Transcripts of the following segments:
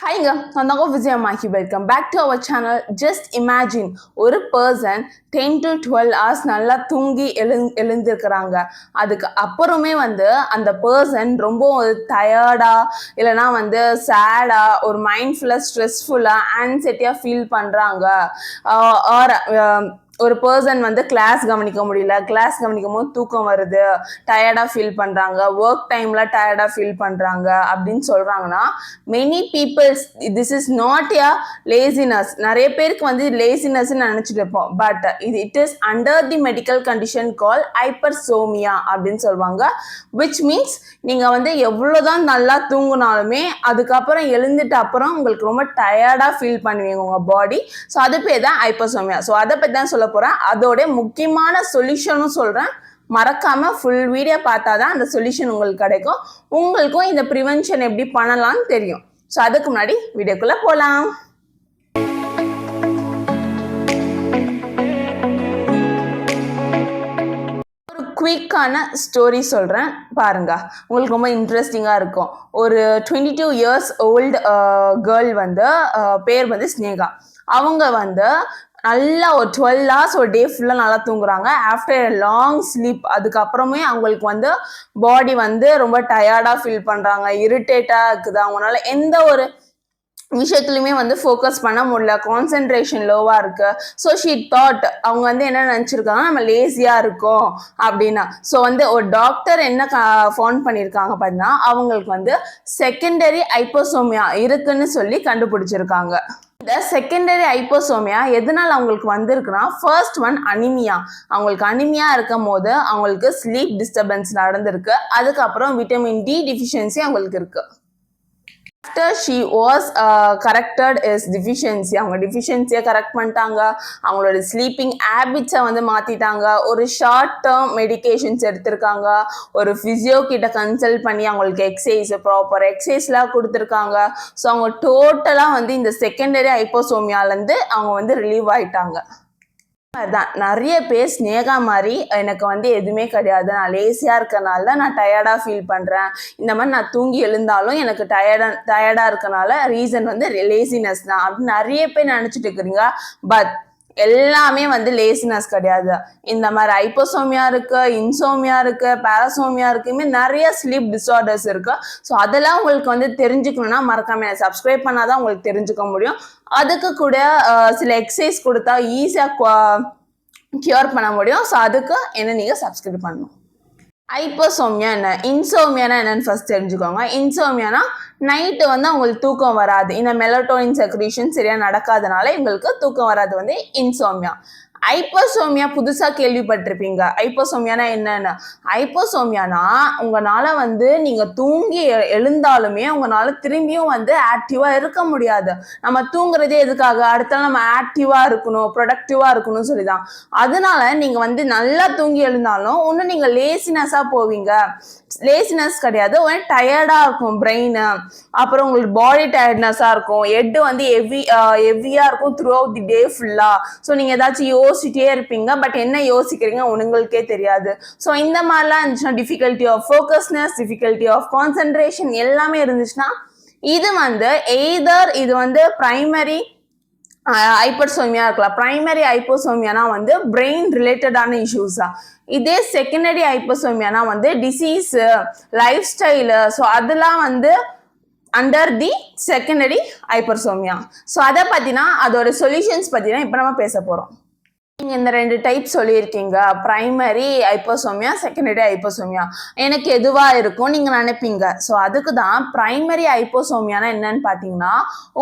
ஹைங்க நான் தான் Vijaya Makki welcome back to our channel just imagine ஒரு person ten to twelve hours நல்லா தூங்கி எழுந் எழுந்திருக்கிறாங்க. அதுக்கு அப்புறமே வந்து அந்த பர்சன் ரொம்ப டயர்டா இல்லைனா வந்து சேடாக ஒரு மைண்ட் ஃபுல்லாக ஸ்ட்ரெஸ்ஃபுல்லாக ஆன்சைட்டியாக ஃபீல் பண்ணுறாங்க ஆர் ஒரு பர்சன் வந்து கிளாஸ் கவனிக்க முடியல. கிளாஸ் கவனிக்கும் போது தூக்கம் வருது. டயர்டாக ஃபீல் பண்ணுறாங்க ஒர்க் டைமில் டயர்டாக ஃபீல் பண்ணுறாங்க அப்படின்னு சொல்கிறாங்கன்னா many peoples this is not a laziness நிறைய பேருக்கு வந்து லேசினஸ்ன்னு நினச்சிட்டு இருப்போம். பட் இது it is under the medical condition call hypersomnia அப்படின்னு சொல்லுவாங்க. விச் மீன்ஸ் நீங்கள் வந்து எவ்வளோதான் நல்லா தூங்குனாலுமே அதுக்கப்புறம் எழுந்துட்டு அப்புறம் உங்களுக்கு ரொம்ப டயர்டாக ஃபீல் பண்ணுவீங்க உங்கள் பாடி ஸோ அது பேர் தான் ஹைப்பர்சோமியா ஸோ அதை பற்றி தான் சொல்ல போகிறேன் அதோட முக்கியமான சொல்யூஷனும் சொல்கிறேன் மறக்காம ஃபுல் வீடியோ பார்த்தா தான் அந்த சொல்யூஷன் உங்களுக்கு கிடைக்கும். உங்களுக்கும் இந்த ப்ரிவென்ஷன் எப்படி பண்ணலாம்னு தெரியும். ஸோ அதுக்கு முன்னாடி வீடியோக்குள்ளே போகலாம் ஒரு குயிக்கான ஸ்டோரி சொல்கிறேன் பாருங்க. உங்களுக்கு ரொம்ப இன்ட்ரெஸ்டிங்காக இருக்கும். ஒரு twenty two years old girl வந்து uh, பேர் வந்து ஸ்னேகா. அவங்க வந்து நல்லா ஒரு டுவெல் ஹவர்ஸ் ஒரு டே ஃபுல்லாக நல்லா தூங்குறாங்க. ஆஃப்டர் லாங் ஸ்லீப் அதுக்கப்புறமே அவங்களுக்கு வந்து பாடி வந்து ரொம்ப டயர்டாக ஃபீல் பண்ணுறாங்க இரிட்டேட்டாக இருக்குது. அவங்களால எந்த ஒரு விஷயத்துலையுமே வந்து ஃபோக்கஸ் பண்ண முடியல. கான்சென்ட்ரேஷன் லோவாக இருக்கு. ஸோ ஷீ தாட் அவங்க வந்து என்ன நினச்சிருக்காங்க? நம்ம லேசியாக இருக்கோம் அப்படின்னா. ஸோ வந்து ஒரு டாக்டர் என்ன ஃபோன் பண்ணியிருக்காங்க பார்த்தீங்கன்னா அவங்களுக்கு வந்து செகண்டரி ஐப்போசோமியா இருக்குன்னு சொல்லி கண்டுபிடிச்சிருக்காங்க. இந்த செகண்டரி ஐப்போசோமியா எதனால் அவங்களுக்கு வந்திருக்குன்னா ஃபர்ஸ்ட் ஒன் அனிமியா அவங்களுக்கு அனிமியா இருக்கும் போது அவங்களுக்கு ஸ்லீப் டிஸ்டர்பன்ஸ் நடந்திருக்கு. அதுக்கப்புறம் விட்டமின் டி டிஃபிஷியன்சி அவங்களுக்கு இருக்குது after she was corrected is deficiency அவங்க டிஃபிஷியன்சியை கரெக்ட் பண்ணிட்டாங்க. அவங்களோட ஸ்லீப்பிங் ஹேபிட்ஸை வந்து மாற்றிட்டாங்க ஒரு ஷார்ட் டேர்ம் மெடிகேஷன்ஸ் எடுத்திருக்காங்க. ஒரு ஃபிசியோ கிட்ட கன்சல்ட் பண்ணி அவங்களுக்கு எக்ஸசைஸ் ப்ராப்பர் எக்ஸசைஸ்லாம் கொடுத்துருக்காங்க. ஸோ அவங்க டோட்டலாக வந்து இந்த செகண்டரி ஐப்போசோமியாலேருந்து அவங்க வந்து ரிலீவ் ஆயிட்டாங்க. தான் நிறைய பேர் ஸ்னேகா மாதிரி எனக்கு வந்து எதுவுமே கிடையாது. நான் லேசியாக இருக்கனால தான் நான் டயர்டாக ஃபீல் பண்ணுறேன் இந்த மாதிரி நான் தூங்கி எழுந்தாலும் எனக்கு டயர்டாக டயர்டாக இருக்கனால ரீசன் வந்து லேசினஸ் தான். அப்படின்னு நிறைய பேர் நினச்சிட்டு இருக்கிறீங்க. பட் எல்லாமே வந்து லேசினஸ் கிடையாது. இந்த மாதிரி ஐப்போசோமியா இருக்கு இன்சோமியா இருக்கு பேராசோமியா இருக்குமே நிறைய ஸ்லீப் டிஸார்டர்ஸ் இருக்கு. ஸோ அதெல்லாம் உங்களுக்கு வந்து தெரிஞ்சுக்கணும்னா மறக்காம சப்ஸ்கிரைப் பண்ணாதான் உங்களுக்கு தெரிஞ்சுக்க முடியும். அதுக்கு கூட சில எக்ஸசைஸ் கொடுத்தா ஈஸியாக கியூர் பண்ண முடியும். ஸோ அதுக்கு என்ன நீங்கள் சப்ஸ்கிரைப் பண்ணணும். ஐப்போசோமியா என்ன? இன்சோமியானா என்னன்னு ஃபர்ஸ்ட் தெரிஞ்சுக்கோங்க. இன்சோமியானா நைட்டு வந்து அவங்களுக்கு தூக்கம் வராது. இந்த மெலட்டோனின் செக்ரீஷன் சரியாக நடக்காதனால இவங்களுக்கு தூக்கம் வராது வந்து இன்சோமியா ஐப்போசோமியா புதுசாக கேள்விப்பட்டிருப்பீங்க. ஐப்போசோமியானா என்னன்னு? ஐப்போசோமியானா உங்களால் வந்து நீங்கள் தூங்கி எ- எழுந்தாலுமே உங்களால் திரும்பியும் வந்து ஆக்டிவாக இருக்க முடியாது. நம்ம தூங்குறதே எதுக்காக? அடுத்த நம்ம ஆக்டிவாக இருக்கணும் ப்ரொடக்டிவாக இருக்கணும்னு சொல்லி தான் அதனால நீங்கள் வந்து நல்லா தூங்கி எழுந்தாலும் ஒன்றும் நீங்கள் லேசினஸாக போவீங்க. லேசினஸ் கிடையாது. ஒரு டயர்டாக இருக்கும் பிரெயின் அப்புறம் உங்களுக்கு பாடி டயர்ட்னஸாக இருக்கும். ஹெட் வந்து ஹெவி ஹெவியாக இருக்கும் த்ரூ அவுட் தி டே ஃபுல்லாக ஸோ நீங்கள் ஏதாச்சும் யோசிச்சிட்டே இருப்பீங்க பட் என்ன யோசிக்கிறீங்க உங்களுக்கே தெரியாது. ஸோ இந்த மாதிரிலாம் இருந்துச்சுன்னா difficulty of focusness difficulty of concentration எல்லாமே இருந்துச்சுன்னா இது வந்து எய்தர் இது வந்து ப்ரைமரி ஹைப்பர்சோமியா இருக்கலாம். ப்ரைமரி ஹைப்போசோமியானா வந்து பிரெயின் ரிலேட்டடான இஷ்யூஸ் தான் இதே செகண்டரி ஹைப்போசோமியானா வந்து டிசீஸ் லைஃப் ஸ்டைலு ஸோ அதெல்லாம் வந்து under the secondary hypersomnia so அதை பற்றினா அதோட சொல்யூஷன்ஸ் பற்றினா இப்போ நம்ம பேச போகிறோம் நீங்கள் இந்த ரெண்டு டைப் சொல்லியிருக்கீங்க. ப்ரைமரி ஐப்போசோமியா செகண்டரி ஐப்போசோமியா எனக்கு எதுவாக இருக்கும் நீங்கள் நினைப்பீங்க. ஸோ அதுக்கு தான் ப்ரைமரி ஐப்போசோமியானா என்னன்னு பார்த்தீங்கன்னா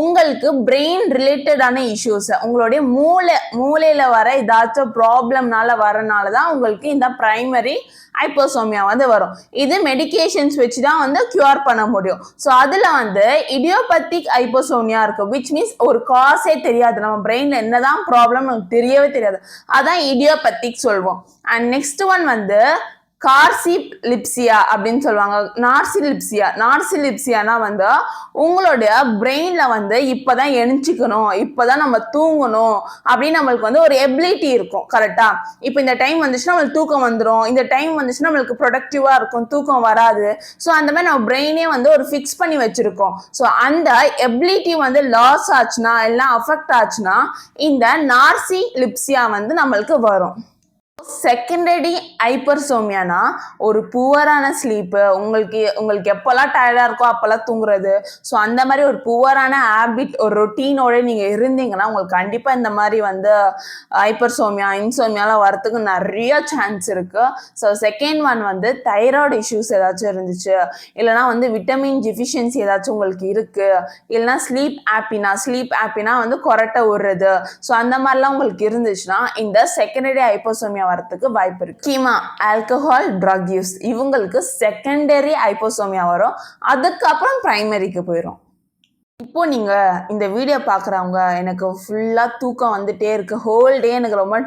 உங்களுக்கு பிரெயின் ரிலேட்டடான இஷ்யூஸை உங்களுடைய மூளை மூளையில் வர ஏதாச்சும் ப்ராப்ளம்னால வரனால தான் உங்களுக்கு இந்த ப்ரைமரி ஹைப்போசோமியா வந்து வரும். இது மெடிகேஷன்ஸ் வச்சு தான் வந்து க்யூர் பண்ண முடியும். ஸோ அதில் வந்து இடியோபத்திக் ஹைப்போசோமியா இருக்கும் விச் மீன்ஸ் ஒரு காசே தெரியாது. நம்ம பிரெயினில் என்னதான் ப்ராப்ளம் நமக்கு தெரியவே தெரியாது. அதான் இடியோபத்திக் சொல்வோம். அண்ட் நெக்ஸ்ட் ஒன் வந்து கார்சிப் லிப்சியா அப்படின்னு சொல்லுவாங்க. நார்சிலிப்சியா. நார்சிலிப்சியானா வந்து உங்களுடைய பிரெயின்ல வந்து இப்பதான் எணிச்சுக்கணும் இப்பதான் நம்ம தூங்கணும். அப்படின்னு நம்மளுக்கு வந்து ஒரு எபிலிட்டி இருக்கும். கரெக்டா இப்போ இந்த டைம் வந்துச்சுன்னா நம்மளுக்கு தூக்கம் வந்துடும் இந்த டைம் வந்துச்சுன்னா நம்மளுக்கு ப்ரொடக்டிவா இருக்கும். தூக்கம் வராது. ஸோ அந்த மாதிரி நம்ம பிரெயினே வந்து ஒரு ஃபிக்ஸ் பண்ணி வச்சிருக்கோம். ஸோ அந்த எபிலிட்டி வந்து லாஸ் ஆச்சுன்னா எல்லாம் அஃபெக்ட் ஆச்சுன்னா இந்த நார்சி லிப்சியா வந்து நம்மளுக்கு வரும். செகண்டரி ஹைப்பர்சோமியானா ஒரு புவரான ஸ்லீப்பு உங்களுக்கு உங்களுக்கு எப்போல்லாம் டயர்டாக இருக்கோ அப்போல்லாம் தூங்குறது. ஸோ அந்த மாதிரி ஒரு புவரான ஹேபிட் ஒரு ரொட்டீனோட நீங்கள் இருந்தீங்கன்னா உங்களுக்கு கண்டிப்பாக இந்த மாதிரி வந்து ஹைப்பர்சோமியா இன்சோமியாலாம் வரத்துக்கு நிறைய சான்ஸ் இருக்குது ஸோ செகண்ட் ஒன் வந்து தைராய்டு இஷ்யூஸ் ஏதாச்சும் இருந்துச்சு. இல்லைனா வந்து விட்டமின் டிஃபிஷியன்சி ஏதாச்சும் உங்களுக்கு இருக்குது இல்லைனா ஸ்லீப் ஆப்பினா ஸ்லீப் ஆப்பினா வந்து கொரட்டை விடுறது ஸோ அந்த மாதிரிலாம் உங்களுக்கு இருந்துச்சுன்னா இந்த செகண்டரி ஹைப்பர்சோமியா வரத்துக்கு வாய்ப்பு இருக்கு. கீமா ஆல்கஹால் ட்ரக் யூஸ் இவங்களுக்கு செகண்டரி ஹைப்போசோமியா வரும். அதுக்கப்புறம் பிரைமரிக்கு போயிடும் இப்போ நீங்க இந்த வீடியோ பார்க்குறவங்க எனக்கு ஃபுல்லாக தூக்கம் வந்துட்டே இருக்கு. ஹோல் டே எனக்கு ரொம்ப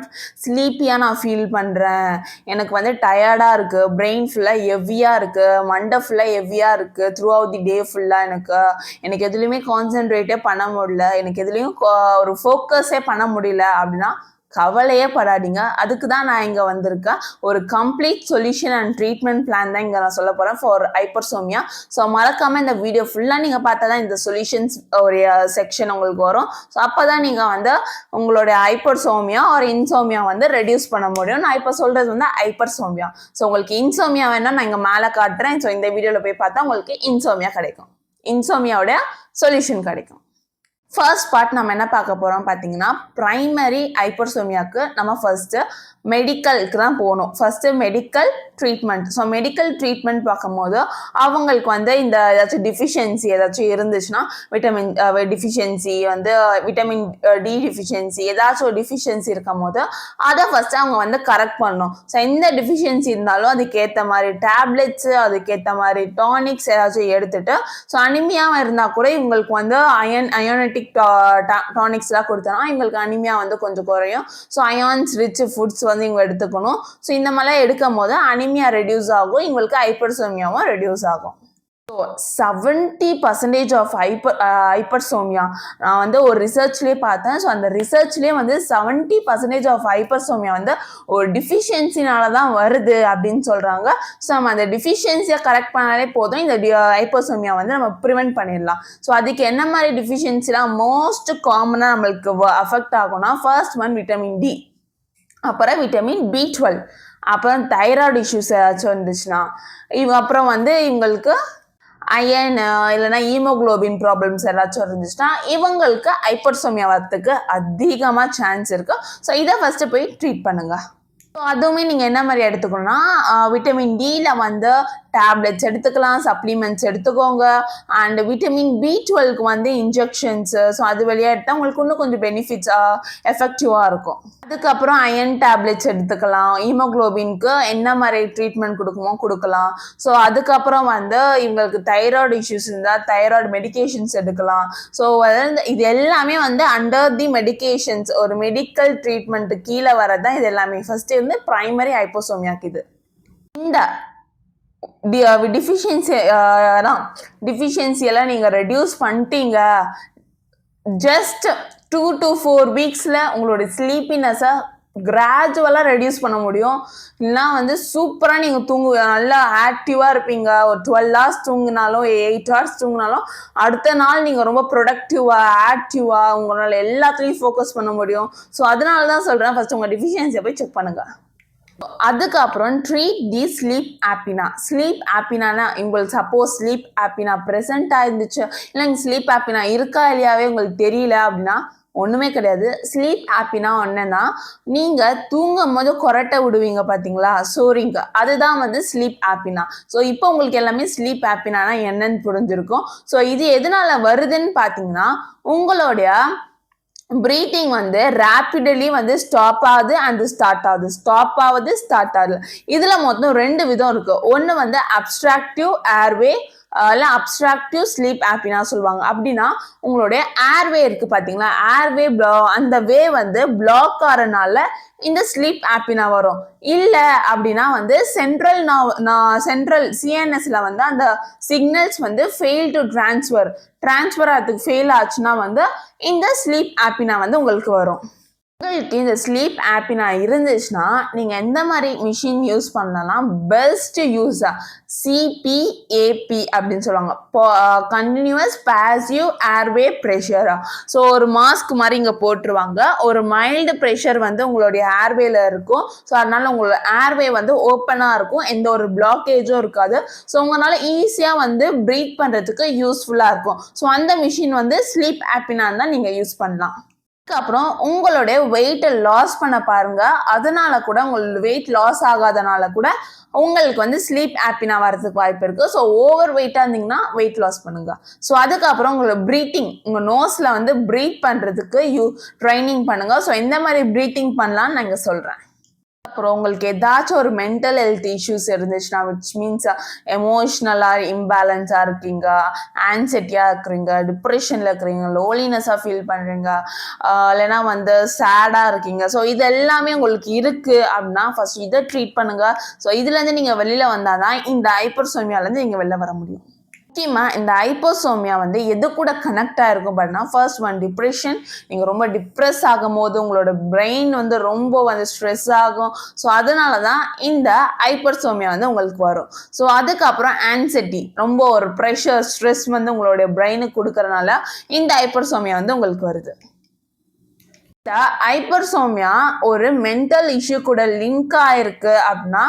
ஸ்லீப்பியாக நான் ஃபீல் பண்ணுறேன் எனக்கு வந்து டயர்டாக இருக்கு. பிரெயின் ஃபுல்லாக ஹெவியாக இருக்கு. மண்டை ஃபுல்லாக ஹெவியாக இருக்கு. த்ரூ அவுட் தி டே ஃபுல்லாக எனக்கு. எனக்கு எதுலேயுமே கான்சென்ட்ரேட்டே பண்ண முடியல. எனக்கு எதுலேயும் ஒரு ஃபோக்கஸே பண்ண முடியல அப்படின்னா கவலையே படாதீங்க. அதுக்கு தான் நான் இங்கே வந்திருக்கேன். ஒரு complete solution and treatment plan தான் இங்கே நான் சொல்ல போகிறேன் ஃபார் ஹைப்பர்சோமியா ஸோ மறக்காமல் இந்த வீடியோ ஃபுல்லாக நீங்கள் பார்த்தா தான் இந்த சொல்யூஷன்ஸ் ஒரு செக்ஷன் உங்களுக்கு வரும். ஸோ அப்போ தான் நீங்கள் வந்து உங்களுடைய ஹைப்பர்சோமியா ஒரு இன்சோமியா வந்து ரெடியூஸ் பண்ண முடியும். நான் இப்போ சொல்கிறது வந்து ஹைப்பர்சோமியா ஸோ உங்களுக்கு இன்சோமியா வேணால் நான் இங்கே மேலே காட்டுறேன். ஸோ இந்த வீடியோவில் போய் பார்த்தா உங்களுக்கு இன்சோமியா கிடைக்கும். இன்சோமியாவுடைய சொல்யூஷன் கிடைக்கும். ஃபர்ஸ்ட் பார்ட் நம்ம என்ன பார்க்க போகிறோம் பார்த்தீங்கன்னா ப்ரைமரி ஹைப்பர்சோமியாவுக்கு நம்ம ஃபர்ஸ்ட்டு மெடிக்கலுக்கு தான் போகணும். First medical treatment so medical treatment பார்க்கும்போது அவங்களுக்கு வந்து இந்த ஏதாச்சும் டிஃபிஷியன்சி ஏதாச்சும் இருந்துச்சுன்னா விட்டமின் டிஃபிஷியன்சி வந்து விட்டமின் டி டிஃபிஷியன்சி ஏதாச்சும் ஒரு டிஃபிஷியன்சி இருக்கும் போது அதை ஃபஸ்ட்டு அவங்க வந்து கரெக்ட் பண்ணணும். ஸோ எந்த டிஃபிஷியன்சி இருந்தாலும் அதுக்கேற்ற மாதிரி டேப்லெட்ஸு அதுக்கேற்ற மாதிரி டானிக்ஸ் ஏதாச்சும் எடுத்துட்டு ஸோ அனிமியாவும் இருந்தால் கூட இவங்களுக்கு வந்து அயன் அயோனட்டிக் டானிக்ஸ்லாம் கொடுத்தோம்னா இவங்களுக்கு அனிமியா வந்து கொஞ்சம் குறையும். ஸோ அயான்ஸ் ரிச் ஃபுட்ஸ் வந்து இவங்க எடுத்துக்கணும். ஸோ இந்த மாதிரிலாம் எடுக்கும் போது அனிமியா ரெடியூஸ் ஆகும். இவங்களுக்கு ஹைப்பர்சோமியாவும் ரெடியூஸ் ஆகும். So seventy percentage of hyper hypersomnia நான் வந்து ஒரு ரிசர்ச்லேயே பார்த்தேன். ஸோ அந்த ரிசர்ச்லேயே வந்து செவன்ட்டி பர்சன்டேஜ் ஆஃப் ஹைப்பர்சோமியா வந்து ஒரு டிஃபிஷியன்சினால தான் வருது அப்படின்னு சொல்கிறாங்க ஸோ நம்ம அந்த டிஃபிஷியன்சியை கரெக்ட் பண்ணாலே போதும். இந்த ஹைப்பர்சோமியா வந்து நம்ம ப்ரிவெண்ட் பண்ணிடலாம். ஸோ அதுக்கு என்ன மாதிரி டிஃபிஷியன்சிலாம் மோஸ்ட் காமனாக நம்மளுக்கு அஃபெக்ட் ஆகும்னா ஃபர்ஸ்ட் ஒன் விட்டமின் டி அப்புறம் விட்டமின் பி டுவெல் அப்புறம் தைராய்டு இஷ்யூஸ் ஏதாச்சும் இருந்துச்சுன்னா இவ அப்புறம் வந்து இவங்களுக்கு அயன் இல்லைன்னா ஈமோக்ளோபின் ப்ராப்ளம்ஸ் ஏதாச்சும் இருந்துச்சுன்னா இவங்களுக்கு ஹைப்பர்சோமியா வரத்துக்கு அதிகமாக சான்ஸ் இருக்குது ஸோ இதை ஃபஸ்ட்டு போய் ட்ரீட் பண்ணுங்கள் அதுவுமே நீங்கள் என்ன மாதிரி எடுத்துக்கணும்னா விட்டமின் டியில் வந்து டேப்லெட்ஸ் எடுத்துக்கலாம் சப்ளிமெண்ட்ஸ் எடுத்துக்கோங்க. அண்ட் விட்டமின் பி டுவெல்க்கு வந்து இன்ஜெக்ஷன்ஸு ஸோ அது வழியாக எடுத்தால் உங்களுக்கு இன்னும் கொஞ்சம் பெனிஃபிட்ஸ் எஃபெக்டிவாக இருக்கும். அதுக்கப்புறம் அயன் டேப்லெட்ஸ் எடுத்துக்கலாம். ஹீமோக்ளோபின்க்கு என்ன மாதிரி ட்ரீட்மெண்ட் கொடுக்குமோ கொடுக்கலாம். ஸோ அதுக்கப்புறம் வந்து இவங்களுக்கு தைராய்டு இஷ்யூஸ் இருந்தால் தைராய்டு மெடிக்கேஷன்ஸ் எடுக்கலாம். ஸோ இது எல்லாமே வந்து அண்டர் தி மெடிகேஷன்ஸ் ஒரு மெடிக்கல் ட்ரீட்மெண்ட்டு கீழே வரதான் இது எல்லாமே. ஃபஸ்ட்டு வந்து பிரைமரி ஹைப்போசோமியாக்கு இது. இந்த டிஃபிஷியன்சி தான் டிஃபிஷியன்சியெல்லாம் நீங்கள் ரெடியூஸ் பண்ணிட்டீங்க ஜஸ்ட் டூ டு ஃபோர் வீக்ஸில் உங்களோட ஸ்லீப்பினஸை கிராஜுவலாக ரெடியூஸ் பண்ண முடியும். இல்லைனா வந்து சூப்பராக நீங்கள் தூங்கு நல்லா ஆக்டிவாக இருப்பீங்க. ஒரு டுவெல் ஹவர்ஸ் தூங்கினாலும் எயிட் ஹவர்ஸ் தூங்கினாலும் அடுத்த நாள் நீங்கள் ரொம்ப ப்ரொடக்டிவாக ஆக்டிவாக உங்களால் எல்லாத்துலேயும் ஃபோக்கஸ் பண்ண முடியும். ஸோ அதனால தான் சொல்கிறேன் ஃபஸ்ட் உங்கள் டிஃபிஷியன்சியை போய் செக் பண்ணுங்கள் அதுக்கப்புறம் treat the sleep apnoea sleep ஆப்பினானா உங்களுக்கு சப்போஸ் ஸ்லீப் ஆப்பினா ப்ரெசென்ட்டாக இருந்துச்சு இல்லை ஸ்லீப் ஆப்பினா இருக்கா இல்லையாவே உங்களுக்கு தெரியல அப்படின்னா ஒன்றுமே கிடையாது. ஸ்லீப் ஆப்பினா ஒன்றுன்னா நீங்கள் தூங்கும் போது கொரட்டை விடுவீங்க பார்த்தீங்களா சோரிங்க அதுதான் வந்து ஸ்லீப் ஆப்பினா ஸோ இப்போ உங்களுக்கு எல்லாமே ஸ்லீப் ஆப்பினானா என்னன்னு புரிஞ்சிருக்கும். ஸோ இது எதனால வருதுன்னு பார்த்தீங்கன்னா உங்களுடைய ப்ரீத்திங் வந்து ரேப்பிடலி வந்து ஸ்டாப் ஆகுது அண்ட் ஸ்டார்ட் ஆகுது. ஸ்டாப் ஆகுது ஸ்டார்ட் ஆகுது. இதில் மொத்தம் ரெண்டு விதம் இருக்குது ஒன்று வந்து அப்ட்ராக்டிவ் ஏர்வே இல்லை அப்ஸ்ட்ராக்டிவ் ஸ்லீப் ஆப்பினா சொல்லுவாங்க. அப்படின்னா உங்களுடைய ஏர்வே இருக்கு பார்த்தீங்களா ஏர்வே அந்த வே வந்து பிளாக் ஆகிறனால இந்த ஸ்லீப் ஆப்பினா வரும். இல்லை அப்படின்னா வந்து சென்ட்ரல் நான் சென்ட்ரல் சிஎன்எஸ்ல வந்து அந்த சிக்னல்ஸ் வந்து ஃபெயில் டு டிரான்ஸ்ஃபர் டிரான்ஸ்ஃபர் ஆகிறதுக்கு ஃபெயில் ஆச்சுன்னா வந்து இந்த ஸ்லீப் ஆப்பினா வந்து உங்களுக்கு வரும். உங்களுக்கு இந்த ஸ்லீப் ஆப்பினா இருந்துச்சுன்னா நீங்கள் எந்த மாதிரி மிஷின் யூஸ் பண்ணலாம்? பெஸ்ட் யூஸா சிபிஏபி அப்படின்னு சொல்லுவாங்க. கண்டினியூஸ் பாசிவ் ஏர்வே ப்ரெஷரா ஸோ ஒரு மாஸ்க் மாதிரி இங்கே போட்டுருவாங்க. ஒரு மைல்டு ப்ரெஷர் வந்து உங்களுடைய ஏர்வேல இருக்கும். ஸோ அதனால உங்களோட ஏர்வே வந்து ஓப்பனாக இருக்கும். எந்த ஒரு பிளாக்கேஜும் இருக்காது. ஸோ உங்களால் ஈஸியாக வந்து ப்ரீத் பண்ணுறதுக்கு யூஸ்ஃபுல்லாக இருக்கும். ஸோ அந்த மிஷின் வந்து ஸ்லீப் ஆப்பினான் தான் நீங்கள் யூஸ் பண்ணலாம். அதுக்கப்புறம் உங்களுடைய வெயிட்டை லாஸ் பண்ண பாருங்க. அதனால கூட உங்களுக்கு வெயிட் லாஸ் ஆகாதனால கூட உங்களுக்கு வந்து ஸ்லீப் ஆப்பினா வரதுக்கு வாய்ப்பு இருக்கு. ஸோ ஓவர் வெயிட்டாக இருந்தீங்கன்னா வெயிட் லாஸ் பண்ணுங்க. ஸோ அதுக்கப்புறம் உங்களோட ப்ரீத்திங் உங்கள் நோஸில் வந்து ப்ரீத் பண்ணுறதுக்கு யூ ட்ரைனிங் பண்ணுங்க. ஸோ எந்த மாதிரி ப்ரீத்திங் பண்ணலான்னு நாங்கள் சொல்கிறேன் அப்புறம் உங்களுக்கு ஏதாச்சும் ஒரு மென்டல் ஹெல்த் இஷ்யூஸ் இருந்துச்சுன்னா விச் மீன்ஸ் எமோஷ்னலாக இம்பேலன்ஸாக இருக்கீங்க ஆன்சைட்டியாக இருக்கிறீங்க டிப்ரெஷனில் இருக்கிறீங்க லோலினஸாக ஃபீல் பண்ணுறீங்க இல்லைன்னா வந்து சேடாக இருக்கீங்க. ஸோ இது எல்லாமே உங்களுக்கு இருக்குது அப்படின்னா ஃபஸ்ட் இதை ட்ரீட் பண்ணுங்கள் ஸோ இதுலேருந்து நீங்கள் வெளியில் வந்தால் தான் இந்த ஹைப்பர்சோமியாலேருந்து நீங்கள் வெளில வர முடியும். முக்கியமாக இந்த ஐப்போசோமியா வந்து எது கூட கனெக்ட் ஆகிருக்கும் பாருன்னா ஃபர்ஸ்ட் ஒன் டிப்ரெஷன் நீங்கள் ரொம்ப டிப்ரெஸ் ஆகும் போது உங்களோட பிரெயின் வந்து ரொம்ப வந்து ஸ்ட்ரெஸ் ஆகும். ஸோ அதனால தான் இந்த ஹைப்பர்சோமியா வந்து உங்களுக்கு வரும். ஸோ அதுக்கப்புறம் ஆன்சைட்டி ரொம்ப ஒரு ப்ரெஷர் ஸ்ட்ரெஸ் வந்து உங்களுடைய பிரெயினுக்கு கொடுக்கறனால இந்த ஹைப்பர்சோமியா வந்து உங்களுக்கு வருது. ஹைப்பர்சோமியா ஒரு மென்டல் இஷ்யூ கூட லிங்க் ஆயிருக்கு அப்படின்னா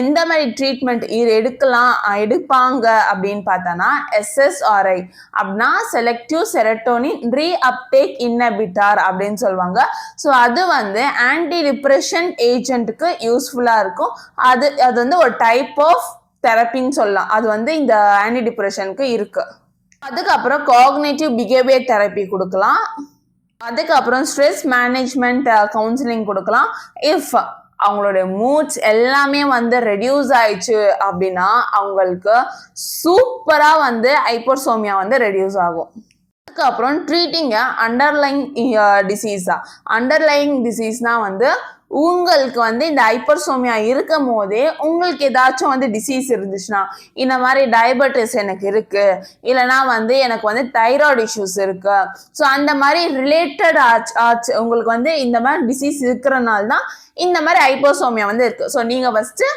எந்த மாதிரி ட்ரீட்மெண்ட் இது எடுக்கலாம் எடுப்பாங்க அப்படின்னு பார்த்தோன்னா எஸ்எஸ்ஆர்ஐ அப்படின்னா selective serotonin reuptake inhibitor அப்படின்னு சொல்லுவாங்க. ஸோ அது வந்து ஆன்டி டிப்ரெஷன் ஏஜென்ட்டுக்கு யூஸ்ஃபுல்லாக இருக்கும். அது அது வந்து ஒரு டைப் ஆஃப் தெரப்பின்னு சொல்லலாம். அது வந்து இந்த ஆன்டி டிப்ரெஷனுக்கு இருக்குது அதுக்கப்புறம் காக்னேட்டிவ் பிஹேவியர் தெரப்பி கொடுக்கலாம். அதுக்கப்புறம் ஸ்ட்ரெஸ் மேனேஜ்மெண்ட் கவுன்சிலிங் கொடுக்கலாம். இஃப் அவங்களுடைய மூட்ஸ் எல்லாமே வந்து ரெடியூஸ் ஆயிடுச்சு அப்படின்னா அவங்களுக்கு சூப்பராக வந்து ஹைப்பர்சோமியா வந்து ரெடியூஸ் ஆகும். அதுக்கப்புறம் ட்ரீட்டிங்க அண்டர்லைங் டிசீஸா அண்டர்லைங் டிசீஸ்னா வந்து உங்களுக்கு வந்து இந்த ஹைப்பர்சோமியா இருக்கும் போதே உங்களுக்கு ஏதாச்சும் வந்து டிசீஸ் இருந்துச்சுன்னா இந்த மாதிரி டயபெட்டிஸ் எனக்கு இருக்கு. இல்லைனா வந்து எனக்கு வந்து தைராய்டு இஷ்யூஸ் இருக்கு. ஸோ அந்த மாதிரி ரிலேட்டட் ஆச்சு ஆச்சு உங்களுக்கு வந்து இந்த மாதிரி டிசீஸ் இருக்கிறனால தான் இந்த மாதிரி ஹைப்போசோமியா வந்து இருக்கு. ஸோ நீங்க ஃபஸ்ட்டு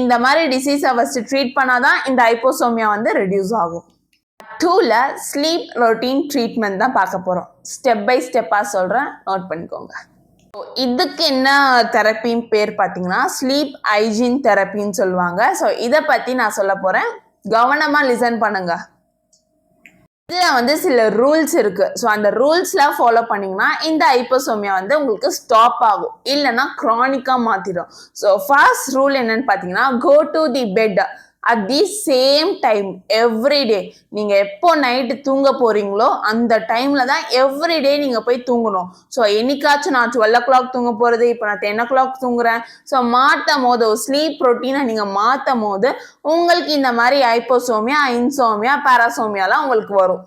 இந்த மாதிரி டிசீஸை ஃபஸ்ட்டு ட்ரீட் பண்ணாதான் இந்த ஹைப்போசோமியா வந்து ரெடியூஸ் ஆகும். டூவில் ஸ்லீப் ரொட்டீன் ட்ரீட்மெண்ட் தான் பார்க்க போகிறோம் ஸ்டெப் பை ஸ்டெப்பாக சொல்கிறேன் நோட் பண்ணிக்கோங்க. இதுக்கு என்ன தெரப்பின்னு பேர் பார்த்தீங்கன்னா ஸ்லீப் ஹைஜீன் தெரப்பின்னு சொல்லுவாங்க. ஸோ இதை பற்றி நான் சொல்ல போகிறேன் கவனமாக லிசன் பண்ணுங்க. இதில் வந்து சில ரூல்ஸ் இருக்கு. ஸோ அந்த ரூல்ஸ்லாம் ஃபாலோ பண்ணிங்கன்னா இந்த ஹைப்போசோமியா வந்து உங்களுக்கு ஸ்டாப் ஆகும். இல்லைன்னா க்ரானிக்காக மாற்றிடும் ஸோ ஃபர்ஸ்ட் ரூல் என்னன்னு பார்த்தீங்கன்னா go to the bed at the same time everyday நீங்கள் எப்போ நைட்டு தூங்க போகிறீங்களோ அந்த டைமில் தான் எவ்ரிடே நீங்கள் போய் தூங்கணும். ஸோ என்னைக்காச்சும் நான் டுவெல் ஓ கிளாக் தூங்க போகிறது இப்போ நான் டென் ஓ கிளாக் தூங்குறேன். ஸோ மாற்றும் போது ஸ்லீப் ரொட்டீனை நீங்கள் மாற்றும் போது உங்களுக்கு இந்த மாதிரி ஹைப்போசோமியா இன்சோமியா பாராசோமியாலாம் உங்களுக்கு வரும்.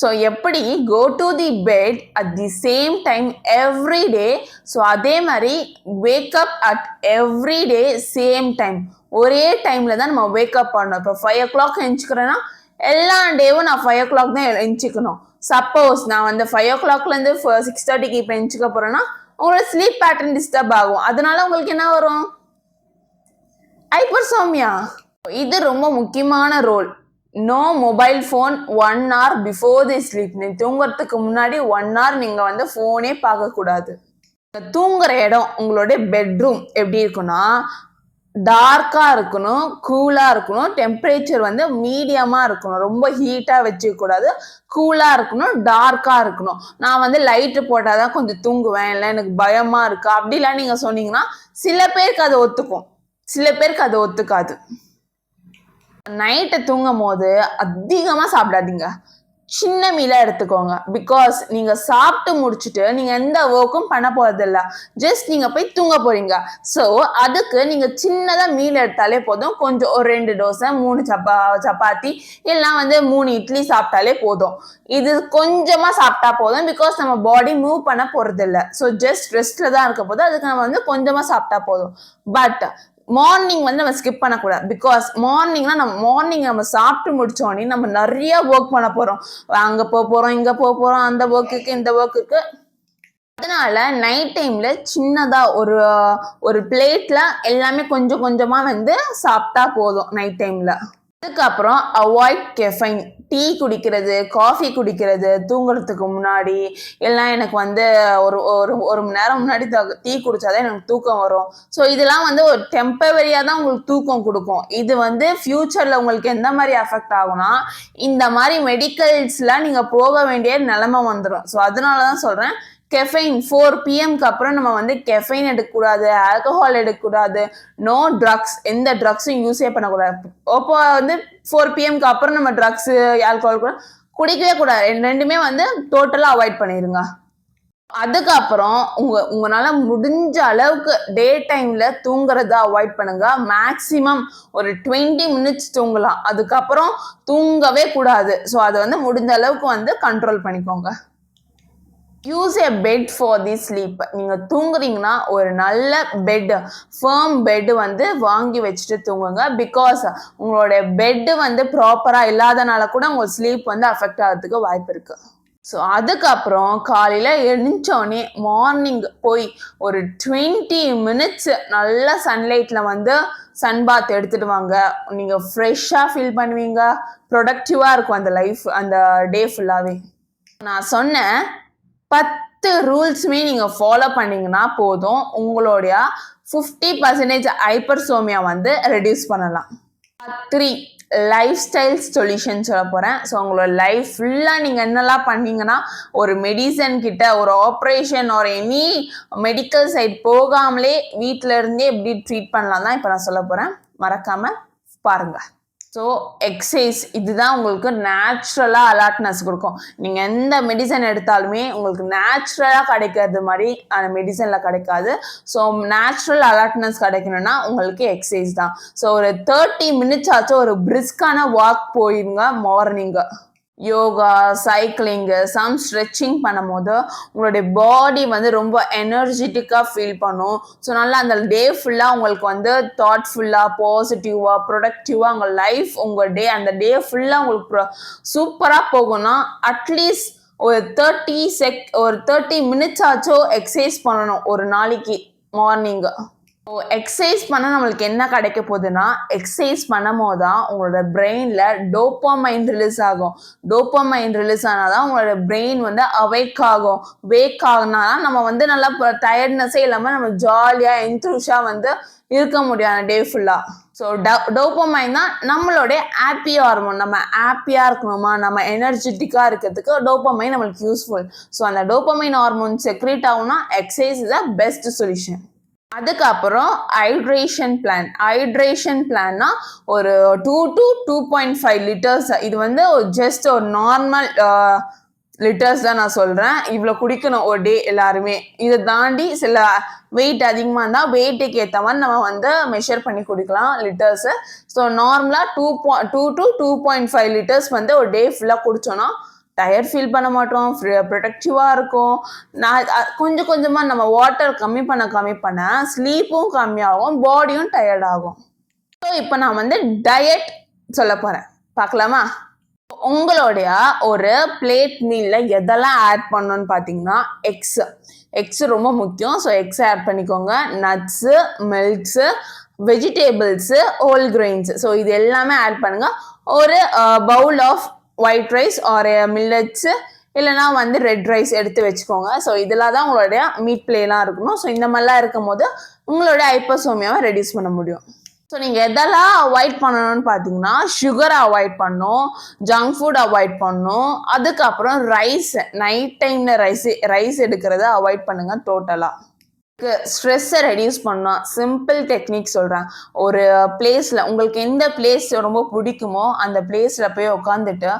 ஸோ எப்படி go to the bed at the same time every day so அதே மாதிரி wake up at every day same time ஒரே டைமில் தான் நம்ம வேக்கப் பண்ணணும். இப்போ ஃபைவ் ஓ கிளாக் எழுச்சிக்கிறேன்னா எல்லா டேவும் நான் ஃபைவ் ஓ கிளாக் தான் எழுச்சிக்கணும் சப்போஸ் நான் வந்து ஃபைவ் ஓ கிளாக்லேருந்து சிக்ஸ் தேர்ட்டிக்கு இப்போ எழுச்சிக்க போகிறேன்னா உங்களோட ஸ்லீப் பேட்டர்ன் டிஸ்டர்ப் ஆகும். அதனால உங்களுக்கு என்ன வரும்? ஹைப்பர்சோமியா இது ரொம்ப முக்கியமான role no mobile phone one hour before the sleep நீ தூங்குறதுக்கு முன்னாடி ஒன் ஹவர் நீங்கள் வந்து ஃபோனே பார்க்கக்கூடாது தூங்குற இடம் உங்களுடைய பெட்ரூம் எப்படி இருக்குன்னா டார்க்காக இருக்கணும் கூலாக இருக்கணும் டெம்பரேச்சர் வந்து மீடியமாக இருக்கணும். ரொம்ப ஹீட்டாக வச்சுக்கக்கூடாது கூலாக இருக்கணும் டார்க்காக இருக்கணும். நான் வந்து லைட்டு போட்டால் தான் கொஞ்சம் தூங்குவேன். இல்லை எனக்கு பயமாக இருக்குது அப்படிலாம் நீங்கள் சொன்னீங்கன்னா சில பேருக்கு அது ஒத்துக்கும். சில பேருக்கு அது ஒத்துக்காது. நைட்டு தூங்கும் போது அதிகமாக சாப்பிடாதீங்க. சின்ன மீலாக எடுத்துக்கோங்க. பிகாஸ் நீங்கள் சாப்பிட்டு முடிச்சுட்டு நீங்கள் எந்த ஒர்க்கும் பண்ண போகிறதில்ல ஜஸ்ட் நீங்கள் போய் தூங்க போகிறீங்க ஸோ அதுக்கு நீங்கள் சின்னதாக மீல் எடுத்தாலே போதும். கொஞ்சம் ஒரு ரெண்டு தோசை மூணு சப்பா சப்பாத்தி இல்லைனா வந்து மூணு இட்லி சாப்பிட்டாலே போதும். இது கொஞ்சமாக சாப்பிட்டா போதும். பிகாஸ் நம்ம பாடி மூவ் பண்ண போகிறதில்ல ஸோ ஜஸ்ட் ரெஸ்ட்டில் தான் இருக்க போது அதுக்கு நம்ம வந்து கொஞ்சமாக சாப்பிட்டா போதும். பட் மார்னிங் வந்து நம்ம ஸ்கிப் பண்ணக்கூடாது. பிகாஸ் மார்னிங்னா நம்ம மார்னிங் நம்ம சாப்பிட்டு முடிச்சோடனே நம்ம நிறைய ஒர்க் பண்ண போகிறோம் அங்கே போக போகிறோம் இங்கே போக போகிறோம் அந்த ஒர்க்குக்கு இந்த ஒர்க்குக்கு அதனால நைட் டைம்ல சின்னதா ஒரு ஒரு பிளேட்ல எல்லாமே கொஞ்சம் கொஞ்சமா வந்து சாப்பிட்டா போதும் நைட் டைம்ல அதுக்கப்புறம் அவாய்ட் கெஃபைன் டீ குடிக்கிறது காஃபி குடிக்கிறது தூங்குறதுக்கு முன்னாடி எல்லாம் எனக்கு வந்து ஒரு ஒரு ஒரு மணி நேரம் முன்னாடி டீ குடிச்சாதான் எனக்கு தூக்கம் வரும். ஸோ இதெல்லாம் வந்து ஒரு டெம்பரரியாக தான் உங்களுக்கு தூக்கம் கொடுக்கும். இது வந்து ஃப்யூச்சரில் உங்களுக்கு எந்த மாதிரி அஃபெக்ட் ஆகும்னா இந்த மாதிரி மெடிக்கல்ஸ்லாம் நீங்கள் போக வேண்டிய நிலமை வந்துடும் ஸோ அதனால தான் சொல்கிறேன் கெஃபைன் ஃபோர் பிஎம்க்கு அப்புறம் நம்ம வந்து கெஃபைன் எடுக்கக்கூடாது ஆல்கஹால் எடுக்கக்கூடாது நோ ட்ரக்ஸ் எந்த ட்ரக்ஸும் யூஸே பண்ணக்கூடாது. அப்போ வந்து ஃபோர் பிஎம்க்கு அப்புறம் நம்ம ட்ரக்ஸு ஆல்கஹால் கூட குடிக்கவே கூடாது. ரெண்டுமே வந்து டோட்டலாக அவாய்ட் பண்ணிடுங்க அதுக்கப்புறம் உங்க உங்களால முடிஞ்ச அளவுக்கு டே டைம்ல தூங்குறத அவாய்ட் பண்ணுங்க. மேக்ஸிமம் ஒரு டுவெண்ட்டி மினிட்ஸ் தூங்கலாம். அதுக்கப்புறம் தூங்கவே கூடாது. ஸோ அதை வந்து முடிஞ்ச அளவுக்கு வந்து கண்ட்ரோல் பண்ணிக்கோங்க. Use a bed for the sleep நீங்கள் தூங்குறீங்கன்னா ஒரு நல்ல பெட்டு ஃபேர்ம் பெட் வந்து வாங்கி வச்சுட்டு தூங்குங்க. பிகாஸ் உங்களோட பெட்டு வந்து ப்ராப்பராக இல்லாதனால கூட உங்கள் ஸ்லீப் வந்து அஃபெக்ட் ஆகிறதுக்கு வாய்ப்பு இருக்குது ஸோ அதுக்கப்புறம் காலையில் எழுந்தோடனே மார்னிங் போய் ஒரு டுவெண்ட்டி மினிட்ஸ் நல்ல சன்லைட்டில் வந்து சன் பாத் எடுத்துட்டு வாங்க. நீங்கள் ஃப்ரெஷ்ஷாக ஃபீல் பண்ணுவீங்க. ப்ரொடக்டிவாக இருக்கும் அந்த லைஃப் அந்த டே ஃபுல்லாகவே நான் சொன்னேன் பத்து ரூல்ஸுமே நீங்கள் ஃபாலோ பண்ணிங்கன்னா போதும். உங்களுடைய ஃபிஃப்டி பர்சன்டேஜ் ஹைப்பர்சோமியா வந்து ரெடியூஸ் பண்ணலாம். த்ரீ லைஃப் ஸ்டைல் சொல்யூஷன் சொல்ல போகிறேன் ஸோ உங்களோட லைஃப் ஃபுல்லாக நீங்கள் என்னெல்லாம் பண்ணீங்கன்னா ஒரு மெடிசன் கிட்ட ஒரு ஆப்ரேஷன் ஒரு எனி மெடிக்கல் சைட் போகாமலே வீட்டில இருந்தே எப்படி ட்ரீட் பண்ணலாம் தான் இப்போ நான் சொல்ல போகிறேன் மறக்காமல் பாருங்கள் ஸோ எக்ஸசைஸ் இதுதான் உங்களுக்கு நேச்சுரலாக அலர்ட்னஸ் கொடுக்கும். நீங்கள் எந்த மெடிசன் எடுத்தாலுமே உங்களுக்கு நேச்சுரலாக கிடைக்கிறது மாதிரி அந்த மெடிசனில் கிடைக்காது. ஸோ நேச்சுரல் அலர்ட்னஸ் கிடைக்கணும்னா உங்களுக்கு எக்ஸசைஸ் தான். ஸோ ஒரு தேர்ட்டி மினிட்ஸ் ஆச்சும் ஒரு பிரிஸ்கான வாக் போயிருங்க morning yoga cycling some stretching பண்ணும்போது உங்களுடைய பாடி வந்து ரொம்ப எனர்ஜெட்டிக்காக ஃபீல் பண்ணும். ஸோ நல்லா அந்த டே ஃபுல்லாக உங்களுக்கு வந்து தாட்ஃபுல்லாக பாசிட்டிவாக ப்ரொடக்டிவாக உங்கள் லைஃப் உங்கள் டே அந்த டே ஃபுல்லாக உங்களுக்கு சூப்பராக போகும்னா அட்லீஸ்ட் ஒரு தேர்ட்டி செக் ஒரு தேர்ட்டி மினிட்ஸ் ஆச்சும் எக்ஸசைஸ் பண்ணணும் ஒரு நாளைக்கு மார்னிங்கு ஸோ எக்ஸசைஸ் பண்ண நம்மளுக்கு என்ன கிடைக்க போகுதுன்னா எக்ஸசைஸ் பண்ணும் போது தான் உங்களோட பிரெயினில் டோப்பமைன் ரிலீஸ் ஆகும். டோப்பமைன் ரிலீஸ் ஆனால் தான் உங்களோட பிரெயின் வந்து அவேக் ஆகும். வேக் ஆகுனா நம்ம வந்து நல்லா டயர்ட்னஸே இல்லாமல் நம்ம ஜாலியாக என்த்ரூஷாக வந்து இருக்க முடியும் அந்த டே ஃபுல்லாக ஸோ டோப்பமைன் தான் நம்மளுடைய ஹாப்பி ஹார்மோன் நம்ம ஹாப்பியாக இருக்கணுமா? நம்ம எனர்ஜெட்டிக்காக இருக்கிறதுக்கு டோப்பமைன் நம்மளுக்கு யூஸ்ஃபுல் ஸோ அந்த டோப்பமைன் ஹார்மோன் செக்ரேட் ஆகும்னா exercise is a best solution அதுக்கப்புறம் ஹைட்ரேஷன் பிளான் ஹைட்ரேஷன் பிளான்னா ஒரு two to two point five litres இது வந்து ஜஸ்ட் ஒரு நார்மல் லிட்டர்ஸ் தான் நான் சொல்கிறேன் இவ்வளோ குடிக்கணும் ஒரு டே எல்லாருமே. இதை தாண்டி சில வெயிட் அதிகமாக இருந்தால் வெயிட்டுக்கு ஏற்ற மாதிரி நம்ம வந்து மெஷர் பண்ணி குடிக்கலாம் லிட்டர்ஸு ஸோ நார்மலாக டூ பா two to two point five litres வந்து ஒரு டே ஃபுல்லாக குடிச்சோன்னா டயர்ட் ஃபீல் பண்ண மாட்டோம் ப்ரொடக்டிவாக இருக்கும். நான் கொஞ்சம் கொஞ்சமாக நம்ம வாட்டர் கம்மி பண்ண கம்மி பண்ண ஸ்லீப்பும் கம்மியாகும் பாடியும் டயர்ட் ஆகும். ஸோ இப்போ நான் வந்து டயட் சொல்ல போகிறேன் பார்க்கலாமா? உங்களுடைய ஒரு பிளேட் மீலில் எதெல்லாம் ஆட் பண்ணணும்னு பார்த்தீங்கன்னா எக்ஸ் எக்ஸ் ரொம்ப முக்கியம். ஸோ எக்ஸ் ஆட் பண்ணிக்கோங்க. Nuts milks vegetables whole grains so இது எல்லாமே ஆட் பண்ணுங்கள் ஒரு பவுல் ஆஃப் ஒயிட் ரைஸ் ஒரு மில்லட்ஸு இல்லைனா வந்து ரெட் ரைஸ் எடுத்து வச்சுக்கோங்க. ஸோ இதெல்லாம் தான் உங்களுடைய மீட் பிளேலாம் இருக்கணும். ஸோ இந்த மாதிரிலாம் இருக்கும் போது உங்களுடைய ஐப்பசோமியாவை ரெடியூஸ் பண்ண முடியும். ஸோ நீங்கள் எதெல்லாம் அவாய்ட் பண்ணணும்னு பார்த்தீங்கன்னா சுகரை அவாய்ட் பண்ணும் ஜங்க் ஃபுட் அவாய்ட் பண்ணும் அதுக்கப்புறம் rice night time rice rice எடுக்கிறத அவாய்ட் பண்ணுங்கள் டோட்டலாக ஸ்ட்ரெஸ்ஸை ரெடியூஸ் பண்ணலாம் சிம்பிள் டெக்னிக் சொல்கிறேன் ஒரு பிளேஸில் உங்களுக்கு எந்த பிளேஸ் ரொம்ப பிடிக்குமோ அந்த பிளேஸில் போய் உட்காந்துட்டு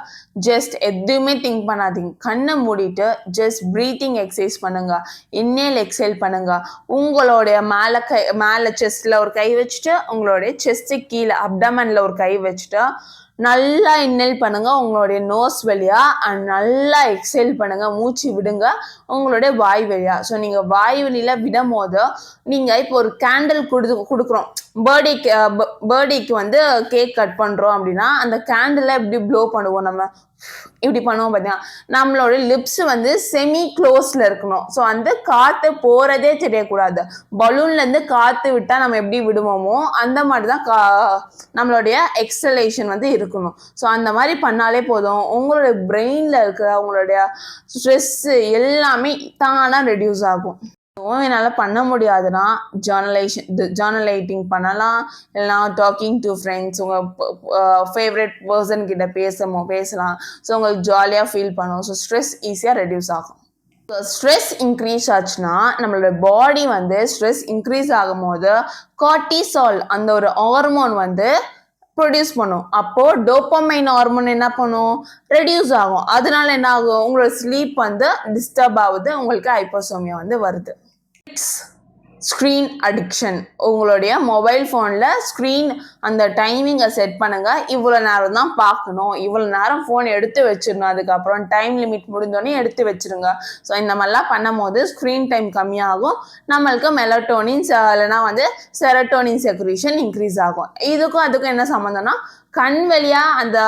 ஜஸ்ட் எதுவுமே திங்க் பண்ணாதீங்க. கண்ணை மூடிட்டு ஜஸ்ட் ப்ரீத்திங் எக்ஸசைஸ் பண்ணுங்க. இன்னேல் எக்ஸைல் பண்ணுங்க. உங்களுடைய மேலே கை மேலே செஸ்ட்டில் ஒரு கை வச்சுட்டு உங்களுடைய செஸ்ட்டு கீழே அப்டமனில் ஒரு கை வச்சுட்டு நல்லா இன்னல் பண்ணுங்க உங்களுடைய நோஸ் வழியா அண்ட் நல்லா எக்ஸைல் பண்ணுங்க மூச்சு விடுங்க உங்களுடைய வாய் வழியா. ஸோ நீங்க வாய் வழியில விடும் போது நீங்க இப்போ ஒரு கேண்டில் கொடு கொடுக்குறோம். பர்த்டேக்கு பர்த்டேக்கு வந்து கேக் கட் பண்ணுறோம் அப்படின்னா அந்த கேண்டிலை எப்படி ப்ளோ பண்ணுவோம் நம்ம. இப்படி பண்ணுவோம் பார்த்தீங்கன்னா நம்மளோட லிப்ஸ் வந்து செமி க்ளோஸில் இருக்கணும். ஸோ அந்த காற்று போகிறதே தெரியக்கூடாது. பலூன்லேருந்து காற்று விட்டால் நம்ம எப்படி விடுவோமோ அந்த மாதிரி தான் கா நம்மளுடைய எக்ஸலேஷன் வந்து இருக்கணும். ஸோ அந்த மாதிரி பண்ணாலே போதும். உங்களுடைய பிரெயினில் இருக்கிற உங்களுடைய ஸ்ட்ரெஸ்ஸு எல்லாமே தானாக ரெடியூஸ் ஆகும். இப்போவும் என்னால் பண்ண முடியாதுன்னா ஜேர்னலைஷன் ஜேர்னலைட்டிங் பண்ணலாம். இல்லைனா டாக்கிங் டு ஃப்ரெண்ட்ஸ் உங்கள் ஃபேவரட் பர்சன் கிட்ட பேசமோ பேசலாம். ஸோ உங்களுக்கு ஜாலியாக ஃபீல் பண்ணும். ஸோ ஸ்ட்ரெஸ் ஈஸியாக ரெடியூஸ் ஆகும். ஸோ ஸ்ட்ரெஸ் இன்க்ரீஸ் ஆச்சுன்னா நம்மளோட பாடி வந்து ஸ்ட்ரெஸ் இன்க்ரீஸ் ஆகும்போது காட்டிசால் அந்த ஒரு ஹார்மோன் வந்து ப்ரொடியூஸ் பண்ணும். அப்போது டோப்பமைன் ஹார்மோன் என்ன பண்ணும்? ரெடியூஸ் ஆகும். அதனால என்ன ஆகும்? உங்களோட ஸ்லீப் வந்து டிஸ்டர்ப் ஆகுது. உங்களுக்கு ஹைப்போசோமியா வந்து வருது. ஸ்க்ரீன் அடிக்ஷன் உங்களுடைய மொபைல் ஃபோனில் ஸ்க்ரீன் அந்த டைமிங்கை செட் பண்ணுங்கள் இவ்வளோ நேரம் தான் பார்க்கணும். இவ்வளோ நேரம் ஃபோன் எடுத்து வச்சிடணும். அதுக்கப்புறம் டைம் லிமிட் முடிந்தோடனே எடுத்து வச்சிருங்க. ஸோ இந்த மாதிரிலாம் பண்ணும் போது ஸ்க்ரீன் டைம் கம்மியாகும். நம்மளுக்கு மெலட்டோனின் இல்லைனா வந்து செரட்டோனின் செக்ரீஷன் இன்க்ரீஸ் ஆகும். இதுக்கும் அதுக்கும் என்ன சம்மந்தம்னா கண் வழியாக அந்த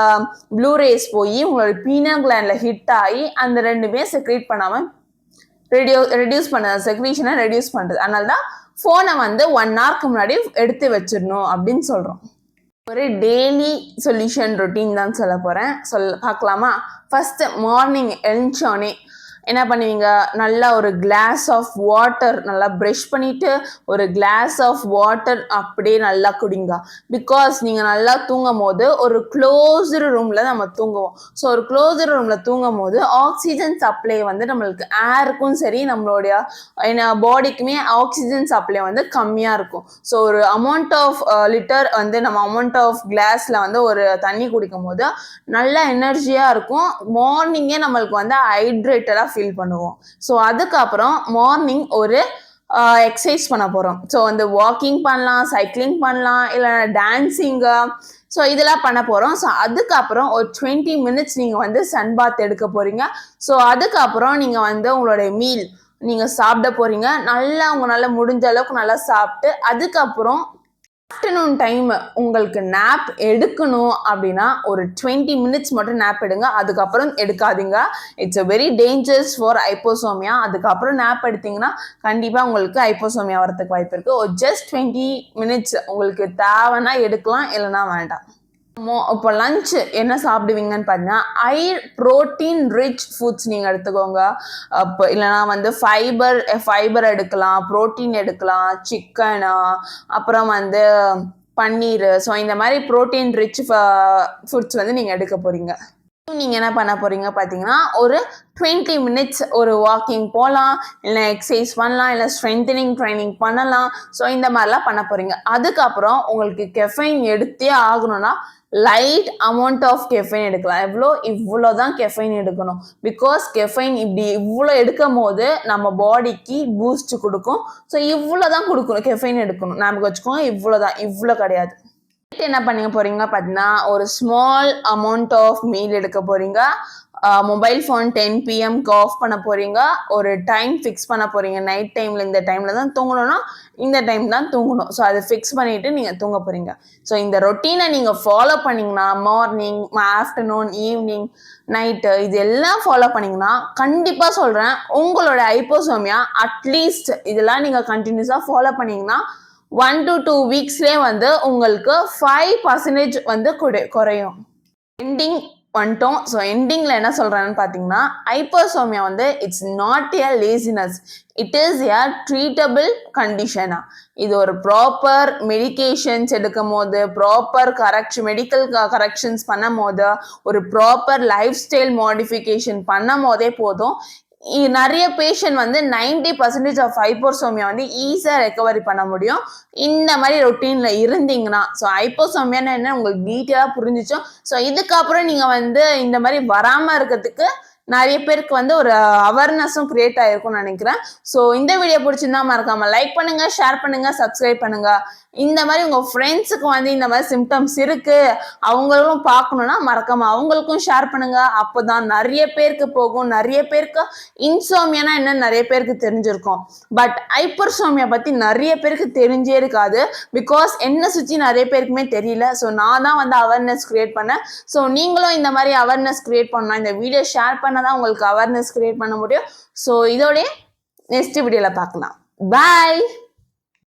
ப்ளூ ரேஸ் போய் உங்களோட பீனா கிளாண்டில் ஹிட் ஆகி அந்த ரெண்டுமே செக்ரேட் பண்ணாமல் ரெடியூ ரெடியூஸ் பண்ண செக்ரீஷனை ரெடியூஸ் பண்ணுறது அதனால தான் ஃபோனை வந்து ஒன் ஹவருக்கு முன்னாடி எடுத்து வச்சிடணும் அப்படின்னு சொல்கிறோம் ஒரு டெய்லி சொல்யூஷன் ரொட்டீன் தான் சொல்ல போகிறேன் சொல் பார்க்கலாமா? ஃபஸ்ட்டு மார்னிங் எழுந்தோடனே என்ன பண்ணுவீங்க? நல்லா ஒரு கிளாஸ் ஆஃப் வாட்டர் நல்லா ப்ரஷ் பண்ணிவிட்டு ஒரு கிளாஸ் ஆஃப் வாட்டர் அப்படியே நல்லா குடிங்க. பிகாஸ் நீங்கள் நல்லா தூங்கும் போது ஒரு க்ளோஸ்டு ரூமில் நம்ம தூங்குவோம். ஸோ ஒரு க்ளோஸ்டு ரூமில் தூங்கும் போது ஆக்சிஜன் சப்ளை வந்து நம்மளுக்கு ஏருக்கும் சரி நம்மளுடைய என்ன பாடிக்குமே ஆக்சிஜன் சப்ளை வந்து கம்மியாக இருக்கும். ஸோ ஒரு அமௌண்ட் ஆஃப் லிட்டர் வந்து நம்ம அமௌண்ட் ஆஃப் கிளாஸில் வந்து ஒரு தண்ணி குடிக்கும் போது நல்ல எனர்ஜியாக இருக்கும். மார்னிங்கே நம்மளுக்கு வந்து ஹைட்ரேட்டடாக ஃபீல் பண்ணுவோம். ஸோ அதுக்கப்புறம் மார்னிங் ஒரு எக்ஸசைஸ் பண்ண போகிறோம் ஸோ வந்து வாக்கிங் பண்ணலாம் சைக்கிளிங் பண்ணலாம் இல்லை டான்ஸிங்கு ஸோ இதெல்லாம் பண்ண போகிறோம் ஸோ அதுக்கப்புறம் ஒரு டுவெண்ட்டி மினிட்ஸ் நீங்கள் வந்து சன் பாத் எடுக்க போகிறீங்க ஸோ அதுக்கப்புறம் நீங்கள் வந்து உங்களுடைய மீல் நீங்கள் சாப்பிட போகிறீங்க நல்லா உங்களால் முடிஞ்ச அளவுக்கு நல்லா சாப்பிட்டு அதுக்கப்புறம் ஆஃப்டர்நூன் டைம் உங்களுக்கு நேப் எடுக்கணும் அப்படின்னா ஒரு டுவெண்ட்டி மினிட்ஸ் மட்டும் நேப் எடுங்க. அதுக்கப்புறம் எடுக்காதீங்க. It's a very dangers for hyposomnia அதுக்கப்புறம் நேப் எடுத்தீங்கன்னா கண்டிப்பாக உங்களுக்கு ஐப்போசோமியா வரதுக்கு வாய்ப்பு இருக்குது ஒரு ஜஸ்ட் டுவெண்ட்டி மினிட்ஸ் உங்களுக்கு தேவைன்னா எடுக்கலாம் இல்லைன்னா வேண்டாம். மோ இப்போ லஞ்ச் என்ன சாப்பிடுவீங்கன்னு பார்த்தீங்கன்னா ஐ ப்ரோட்டீன் ரிச் ஃபுட்ஸ் நீங்கள் எடுத்துக்கோங்க. அப்போ இல்லைனா வந்து ஃபைபர் ஃபைபர் எடுக்கலாம் ப்ரோட்டீன் எடுக்கலாம் சிக்கனா அப்புறம் வந்து பன்னீர். ஸோ இந்த மாதிரி ப்ரோட்டீன் ரிச் ஃபுட்ஸ் வந்து நீங்கள் எடுக்க போகிறீங்க நீங்கள் என்ன பண்ண போகிறீங்க பார்த்தீங்கன்னா ஒரு டுவெண்ட்டி மினிட்ஸ் ஒரு வாக்கிங் போகலாம் இல்லை எக்ஸசைஸ் பண்ணலாம் இல்லை ஸ்ட்ரென்தனிங் ட்ரைனிங் பண்ணலாம். ஸோ இந்த மாதிரிலாம் பண்ண போகிறீங்க அதுக்கப்புறம் உங்களுக்கு கெஃபைன் எடுத்தே ஆகணும்னா லைட் அமௌண்ட் ஆஃப் கெஃபைன் எடுக்கலாம். எவ்வளோ? இவ்வளோ தான் கெஃபைன் எடுக்கணும். பிகாஸ் கெஃபைன் இப்படி இவ்வளோ எடுக்கும் போது நம்ம பாடிக்கு பூஸ்ட் கொடுக்கும். ஸோ இவ்வளோ தான் கொடுக்கணும். கெஃபைன் எடுக்கணும். நமக்கு வச்சுக்கோங்க இவ்வளோ தான் இவ்வளோ கிடையாது. என்ன பண்ணிக்க போறீங்க? பார்த்தீங்கன்னா ஒரு ஸ்மால் அமௌண்ட் ஆஃப் மீல் எடுக்க போறீங்க. மொபைல் ஃபோன் டென் பிஎம்க்கு ஆஃப் பண்ண போறீங்க. ஒரு டைம் ஃபிக்ஸ் பண்ண போறீங்க. நைட் டைம்ல இந்த டைம்ல தான் தூங்கணும்னா இந்த டைம் தான் தூங்கணும். ஸோ அதை ஃபிக்ஸ் பண்ணிட்டு நீங்க தூங்க போறீங்க. ஸோ இந்த ரொட்டீனை நீங்க ஃபாலோ பண்ணீங்கன்னா மார்னிங் ஆஃப்டர்நூன் ஈவினிங் நைட்டு இது எல்லாம் ஃபாலோ பண்ணீங்கன்னா கண்டிப்பாக சொல்கிறேன் உங்களோட ஐப்போசோமியா அட்லீஸ்ட் இதெல்லாம் நீங்கள் கண்டினியூஸாக ஃபாலோ பண்ணீங்கன்னா ஒன் டு டூ வீக்ஸ்லேயே வந்து உங்களுக்கு ஃபைவ் பர்சன்டேஜ் வந்து குறை- குறையும். எண்டிங் வந்துட்டோம் ஸோ எண்டிங்கில் என்ன சொல்கிறேன்னு பார்த்தீங்கன்னா ஹைப்பர்சோமியா வந்து it's not a laziness it is a treatable கண்டிஷனா இது ஒரு ப்ராப்பர் மெடிகேஷன்ஸ் எடுக்கும் போது ப்ராப்பர் கரெக்ட் மெடிக்கல் கரெக்ஷன்ஸ் பண்ணும் போது ஒரு ப்ராப்பர் லைஃப் ஸ்டைல் மாடிஃபிகேஷன் பண்ணும் போதே போதும். நிறைய பேஷண்ட் வந்து 90% பர்சன்டேஜ் ஆஃப் ஹைப்போசோமியா வந்து ஈஸியாக ரெக்கவரி பண்ண முடியும். இந்த மாதிரி ரொட்டீனில் இருந்தீங்கன்னா ஸோ ஹைப்போசோமியான்னு என்ன உங்களுக்கு டீட்டெயிலாக புரிஞ்சிச்சோம் ஸோ இதுக்கப்புறம் நீங்கள் வந்து இந்த மாதிரி வராமல் இருக்கிறதுக்கு நிறைய பேருக்கு வந்து ஒரு அவேர்னஸும் கிரியேட் ஆயிருக்கும்னு நினைக்கிறேன். ஸோ இந்த வீடியோ பிடிச்சிருந்தா மறக்காம லைக் பண்ணுங்க ஷேர் பண்ணுங்க சப்ஸ்கிரைப் பண்ணுங்க. இந்த மாதிரி உங்க ஃப்ரெண்ட்ஸுக்கு வந்து இந்த மாதிரி சிம்டம்ஸ் இருக்கு அவங்களும் பார்க்கணும்னா மறக்காம அவங்களுக்கும் ஷேர் பண்ணுங்க. அப்போதான் நிறைய பேருக்கு போகும் நிறைய பேருக்கு இன்சோமியானா என்ன நிறைய பேருக்கு தெரிஞ்சிருக்கும். பட் ஹைப்பர்சோமியா பத்தி நிறைய பேருக்கு தெரிஞ்சே இருக்காது. பிகாஸ் என்ன சுற்றி நிறைய பேருக்குமே தெரியல. ஸோ நான் தான் வந்து அவேர்னஸ் கிரியேட் பண்ணேன். ஸோ நீங்களும் இந்த மாதிரி அவேர்னஸ் கிரியேட் பண்ணலாம். இந்த வீடியோ ஷேர் பண்ணால் தான் உங்களுக்கு அவேர்னஸ் கிரியேட் பண்ண முடியும். ஸோ இதோடய நெக்ஸ்ட் வீடியோவில் பார்க்கலாம். பாய்